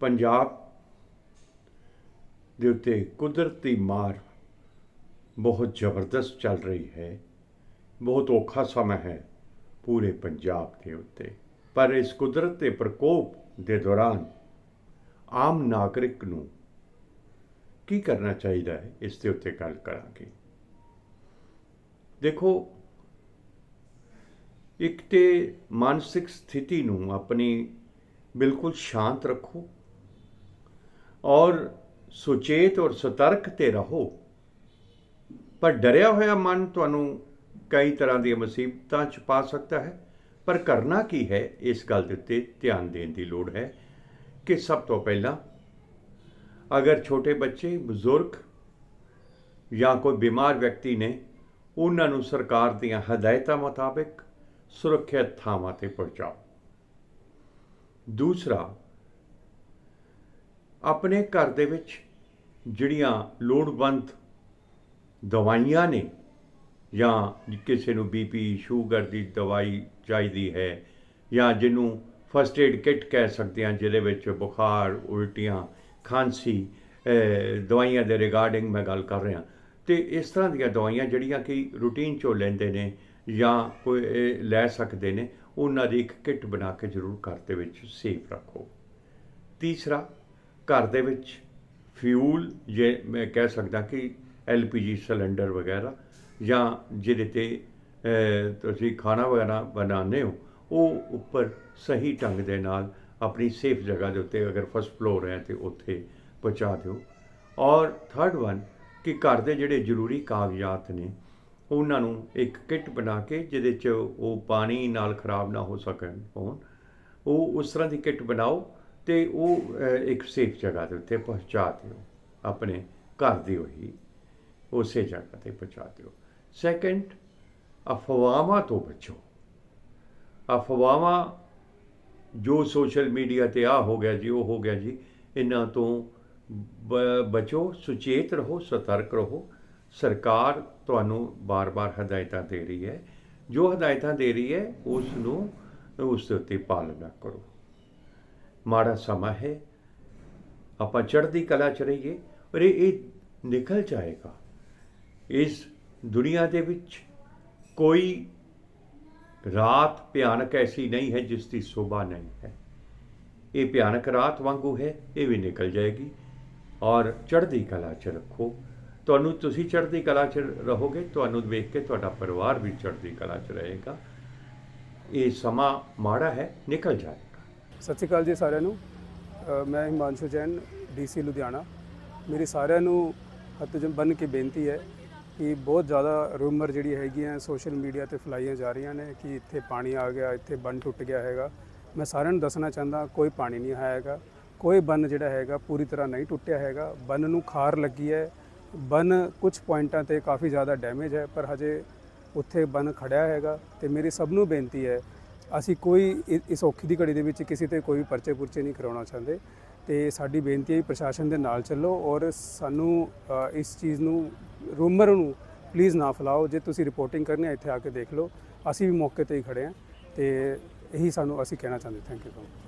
ਪੰਜਾਬ ਦੇ ਉੱਤੇ ਕੁਦਰਤੀ ਮਾਰ ਬਹੁਤ ਜ਼ਬਰਦਸਤ ਚੱਲ ਰਹੀ ਹੈ। ਬਹੁਤ ਔਖਾ ਸਮਾਂ ਹੈ ਪੂਰੇ ਪੰਜਾਬ ਦੇ ਉੱਤੇ। ਪਰ ਇਸ ਕੁਦਰਤ ਦੇ ਪ੍ਰਕੋਪ ਦੇ ਦੌਰਾਨ ਆਮ ਨਾਗਰਿਕ ਨੂੰ ਕੀ ਕਰਨਾ ਚਾਹੀਦਾ ਹੈ? ਇਸ ਦੇ ਉੱਤੇ ਗੱਲ ਕਰਾਂਗੇ। ਦੇਖੋ, ਇੱਕ ਤੇ ਮਾਨਸਿਕ ਸਥਿਤੀ ਨੂੰ ਆਪਣੀ ਬਿਲਕੁਲ ਸ਼ਾਂਤ ਰੱਖੋ। ਔਰ ਸੁਚੇਤ ਔਰ ਸਤਰਕ ਤੇ ਰਹੋ। ਪਰ ਡਰਿਆ ਹੋਇਆ ਮਨ ਤੁਹਾਨੂੰ ਕਈ ਤਰ੍ਹਾਂ ਦੀਆਂ ਮੁਸੀਬਤਾਂ ਚ ਪਾ ਸਕਦਾ ਹੈ। ਪਰ ਕਰਨਾ ਕੀ ਹੈ? ਇਸ ਗੱਲ ਦੇ ਉੱਤੇ ਧਿਆਨ ਦੇਣ ਦੀ ਲੋੜ ਹੈ ਕਿ ਸਭ ਤੋਂ ਪਹਿਲਾਂ ਅਗਰ ਛੋਟੇ ਬੱਚੇ, ਬਜ਼ੁਰਗ ਜਾਂ ਕੋਈ ਬਿਮਾਰ ਵਿਅਕਤੀ ਨੇ ਉਹਨਾਂ ਨੂੰ ਸਰਕਾਰ ਦੀਆਂ ਹਦਾਇਤਾਂ ਮੁਤਾਬਕ ਸੁਰੱਖਿਅਤ ਥਾਵਾਂ ਤੇ ਪਹੁੰਚਾਓ। ਦੂਸਰਾ ਆਪਣੇ ਘਰ ਦੇ ਵਿੱਚ ਜਿਹੜੀਆਂ ਲੋੜਵੰਦ ਦਵਾਈਆਂ ਨੇ ਜਾਂ ਕਿਸੇ ਨੂੰ ਬੀਪੀ ਸ਼ੂਗਰ ਦੀ ਦਵਾਈ ਚਾਹੀਦੀ ਹੈ ਜਾਂ ਜਿਹਨੂੰ ਫਸਟ ਏਡ ਕਿੱਟ ਕਹਿ ਸਕਦੇ ਹਾਂ, ਜਿਹਦੇ ਵਿੱਚ ਬੁਖਾਰ, ਉਲਟੀਆਂ, ਖਾਂਸੀ ਦਵਾਈਆਂ ਦੇ ਰਿਗਾਰਡਿੰਗ ਮੈਂ ਗੱਲ ਕਰ ਰਿਹਾ। ਤੇ ਇਸ ਤਰ੍ਹਾਂ ਦੀਆਂ ਦਵਾਈਆਂ ਜਿਹੜੀਆਂ ਕਿ ਰੂਟੀਨ ਚੋਂ ਲੈਂਦੇ ਨੇ ਜਾਂ ਕੋਈ ਇਹ ਲੈ ਸਕਦੇ ਨੇ, ਉਹਨਾਂ ਦੀ ਇੱਕ ਕਿੱਟ ਬਣਾ ਕੇ ਜ਼ਰੂਰ ਘਰ ਦੇ ਵਿੱਚ ਸੇਫ ਰੱਖੋ। ਤੀਸਰਾ ਘਰ ਦੇ ਵਿੱਚ ਫਿਊਲ ਜੇ ਮੈਂ ਕਹਿ ਸਕਦਾ ਕਿ ਐਲਪੀਜੀ ਸਿਲੰਡਰ ਵਗੈਰਾ ਜਾਂ ਜਿਹਦੇ ਤੇ ਤੁਸੀਂ ਖਾਣਾ ਵਗੈਰਾ ਬਣਾਉਂਦੇ ਹੋ, ਉਹ ਉੱਪਰ ਸਹੀ ਢੰਗ ਦੇ ਨਾਲ ਆਪਣੀ ਸੇਫ ਜਗ੍ਹਾ ਦੇ ਉੱਤੇ ਅਗਰ ਫਸਟ ਫਲੋਰ ਹੈ ਤੇ ਉੱਥੇ ਪਹੁੰਚਾ ਦਿਓ। ਔਰ ਥਰਡ ਵਨ ਕਿ ਘਰ ਦੇ ਜਿਹੜੇ ਜ਼ਰੂਰੀ ਕਾਗਜ਼ਾਤ ਨੇ, ਉਹਨਾਂ ਨੂੰ ਇੱਕ ਕਿੱਟ ਬਣਾ ਕੇ ਜਿਹਦੇ 'ਚ ਉਹ ਪਾਣੀ ਨਾਲ ਖਰਾਬ ਨਾ ਹੋ ਸਕਣ, ਹੋਣ, ਉਹ ਉਸ ਤਰ੍ਹਾਂ ਦੀ ਕਿੱਟ ਬਣਾਓ ਤੇ ਉਹ ਇੱਕ ਸੇਫ ਜਗ੍ਹਾ ਦੇ ਉੱਤੇ ਪਹੁੰਚਾ ਦਿਓ, ਆਪਣੇ ਘਰ ਦੀ ਹੋਈ ਉਸੇ ਜਗ੍ਹਾ ਤੇ ਪਹੁੰਚਾ ਦਿਓ। ਸੈਕੰਡ ਅਫਵਾਹਾਂ ਤੋਂ ਬਚੋ। ਅਫਵਾਹਾਂ ਜੋ ਸੋਸ਼ਲ ਮੀਡੀਆ ਤੇ ਆ ਹੋ ਗਿਆ ਜੀ, ਉਹ ਹੋ ਗਿਆ ਜੀ, ਇਹਨਾਂ ਤੋਂ ਬ- ਬਚੋ, ਸੁਚੇਤ ਰਹੋ, ਸਤਰਕ ਰਹੋ। ਸਰਕਾਰ ਤੁਹਾਨੂੰ ਬਾਰ-ਬਾਰ ਹਦਾਇਤਾਂ ਦੇ ਰਹੀ ਹੈ। ਜੋ ਹਦਾਇਤਾਂ ਦੇ ਰਹੀ ਹੈ ਉਸ ਨੂੰ ਉਸ ਦੇ ਉੱਤੇ ਪਾਲਣਾ ਕਰੋ। ਮਾੜਾ ਸਮਾਂ ਹੈ। ਆਪਾਂ ਚੜ੍ਹਦੀ ਕਲਾ ਚ ਰਹੀਏ ਪਰ ਇਹ ਇਹ ਨਿਕਲ ਜਾਏਗਾ। ਇਸ ਦੁਨੀਆ ਦੇ ਵਿੱਚ ਕੋਈ ਰਾਤ ਭਿਆਨਕ ਐਸੀ ਨਹੀਂ ਹੈ ਜਿਸ ਦੀ ਸ਼ੋਭਾ ਨਹੀਂ ਹੈ। ਇਹ ਭਿਆਨਕ ਰਾਤ ਵਾਂਗੂ ਹੈ, ਇਹ ਵੀ ਨਿਕਲ ਜਾਏਗੀ। ਔਰ ਚੜ੍ਹਦੀ ਕਲਾ ਚ ਰੱਖੋ। ਤੁਹਾਨੂੰ ਤੁਸੀਂ ਚੜ੍ਹਦੀ ਕਲਾ ਚ ਰਹੋਗੇ, ਤੁਹਾਨੂੰ ਵੇਖ ਕੇ ਤੁਹਾਡਾ ਪਰਿਵਾਰ ਵੀ ਚੜ੍ਹਦੀ ਕਲਾ ਚ ਰਹੇਗਾ। ਇਹ ਸਮਾਂ ਮਾੜਾ ਹੈ, ਨਿਕਲ ਜਾਏਗਾ ਸਤਿ ਸ਼੍ਰੀ ਅਕਾਲ ਜੀ ਸਾਰਿਆਂ ਨੂੰ। ਮੈਂ ਹਿਮਾਂਸ਼ੂ ਜੈਨ ਡੀਸੀ ਲੁਧਿਆਣਾ। ਮੇਰੀ ਸਾਰਿਆਂ ਨੂੰ ਹੱਥ ਜਮ ਬੰਨ ਕੇ ਬੇਨਤੀ ਹੈ ਕਿ ਬਹੁਤ ਜ਼ਿਆਦਾ ਰੂਮਰ ਜਿਹੜੀ ਹੈਗੀਆਂ ਸੋਸ਼ਲ ਮੀਡੀਆ ਤੇ ਫੈਲਾਈਆਂ ਜਾ ਰਹੀਆਂ ਨੇ ਕਿ ਇੱਥੇ ਪਾਣੀ ਆ ਗਿਆ, ਇੱਥੇ ਬੰਨ ਟੁੱਟ ਗਿਆ ਹੈਗਾ। ਮੈਂ ਸਾਰਿਆਂ ਨੂੰ ਦੱਸਣਾ ਚਾਹੁੰਦਾ, ਕੋਈ ਪਾਣੀ ਨਹੀਂ ਆਇਆ ਹੈਗਾ। ਕੋਈ ਬੰਨ ਜਿਹੜਾ ਹੈਗਾ ਪੂਰੀ ਤਰ੍ਹਾਂ ਨਹੀਂ ਟੁੱਟਿਆ ਹੈਗਾ। ਬੰਨ ਨੂੰ ਖਾਰ ਲੱਗੀ ਹੈ। ਬੰਨ ਕੁਝ ਪੁਆਇੰਟਾਂ ਤੇ ਕਾਫੀ ਜ਼ਿਆਦਾ ਡੈਮੇਜ ਹੈ, ਪਰ ਹਜੇ ਉੱਥੇ ਬੰਨ ਖੜਿਆ ਹੈਗਾ ਤੇ ਮੇਰੀ ਸਭ ਨੂੰ ਬੇਨਤੀ ਹੈ ਅਸੀਂ ਕੋਈ ਇਸ ਔਖੀ ਦੀ ਘੜੀ ਦੇ ਵਿੱਚ ਕਿਸੇ ਤੇ ਕੋਈ ਪਰਚੇ ਪੁਰਚੇ ਨਹੀਂ ਕਰਾਉਣਾ ਚਾਹੁੰਦੇ। ਤੇ ਸਾਡੀ ਬੇਨਤੀ ਹੈ ਪ੍ਰਸ਼ਾਸਨ ਦੇ ਨਾਲ ਚੱਲੋ ਔਰ ਸਾਨੂੰ ਇਸ ਚੀਜ਼ ਨੂੰ, ਰੂਮਰ ਨੂੰ ਪਲੀਜ਼ ਨਾ ਫੈਲਾਓ। ਜੇ ਤੁਸੀਂ ਰਿਪੋਰਟਿੰਗ ਕਰਨੀ ਹੈ, ਇੱਥੇ ਆ ਕੇ ਦੇਖ ਲਓ। ਅਸੀਂ ਵੀ ਮੌਕੇ ਤੇ ਹੀ ਖੜੇ ਹਾਂ। ਤੇ ਇਹੀ ਸਾਨੂੰ ਅਸੀਂ ਕਹਿਣਾ ਚਾਹੁੰਦੇ ਥੈਂਕ ਯੂ ਸੋ ਮਚ